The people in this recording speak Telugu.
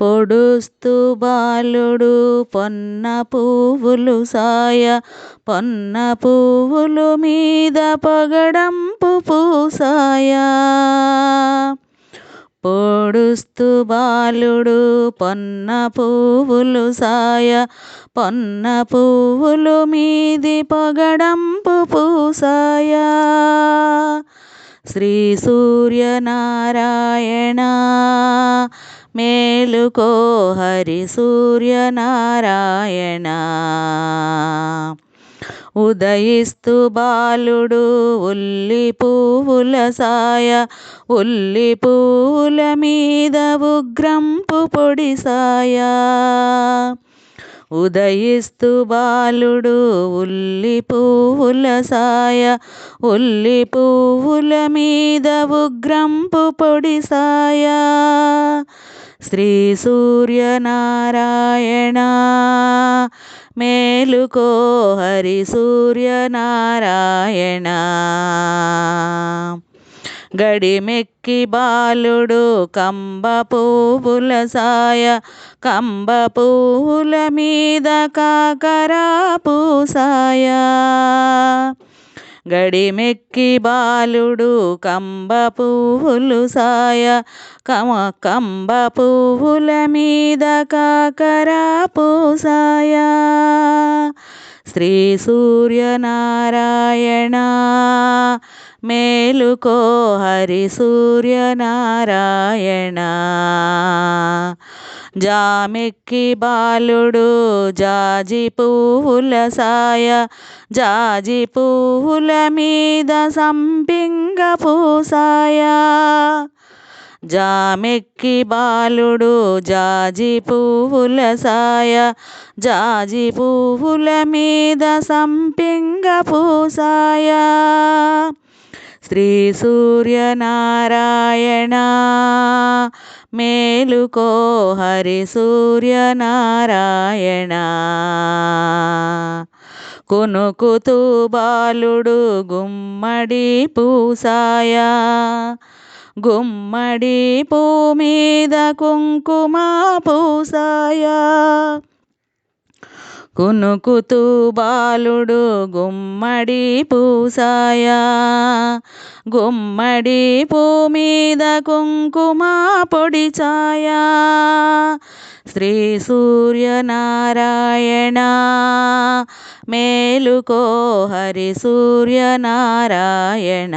పొడుస్తు బాలుడు పొన్న పువ్వులు సాయ పొన్న పువ్వులు మీద పగడంపు పూసాయ. పొడుస్తు బాలుడు పొన్న పువ్వులు సాయ పొన్న పువ్వులు మీది పగడంపు పూసాయ. శ్రీ సూర్యనారాయణ మేలుకో హరి సూర్యనారాయణ ఉదయిస్తు బాలుడు ఉల్లి పువ్వుల సాయ ఉల్లి పువ్వుల మీద ఉగ్రంపు పొడి సాయ. ఉదయిస్తు బాలుడు ఉల్లి పువ్వుల సాయ ఉల్లి పువ్వుల మీద ఉగ్రంపు పొడి సాయా. శ్రీ సూర్యనారాయణ. మేలుకో హరి సూర్యనారాయణ. గడిమెక్కి బాలుడు కంబ పువ్వుల సాయ కంబ పువ్వుల మీద కాకరా పూసాయ. గడిమెక్కి బాలుడు కంబ పువ్వులు సాయ. కమ కంబ పువ్వుల మీద కాకరా పూసాయ. శ్రీ సూర్యనారాయణ మేలుకో హరి సూర్యనారాయణ. జామెక్కి బాలుడు జాజి పువ్వుల సాయ జాజి పువ్వుల మీద సంపింగ పూసాయ. జామెక్కి బాలుడు జాజి పువ్వుల సాయ జాజి పువ్వుల మీద సంపింగ పూసాయ. శ్రీ సూర్యనారాయణ మేలుకో హరి సూర్యనారాయణ కొనుకుతూ బాలుడు గుమ్మడి పూసాయ. గుమ్మడి పూ మీద కుంకుమ పూసాయ. కునుకుతూ బాలుడు గుమ్మడి పూసాయ. గుమ్మడి పూ మీద కుంకుమ పొడి ఛాయ. శ్రీ సూర్యనారాయణ మేలుకో హరి సూర్యనారాయణ.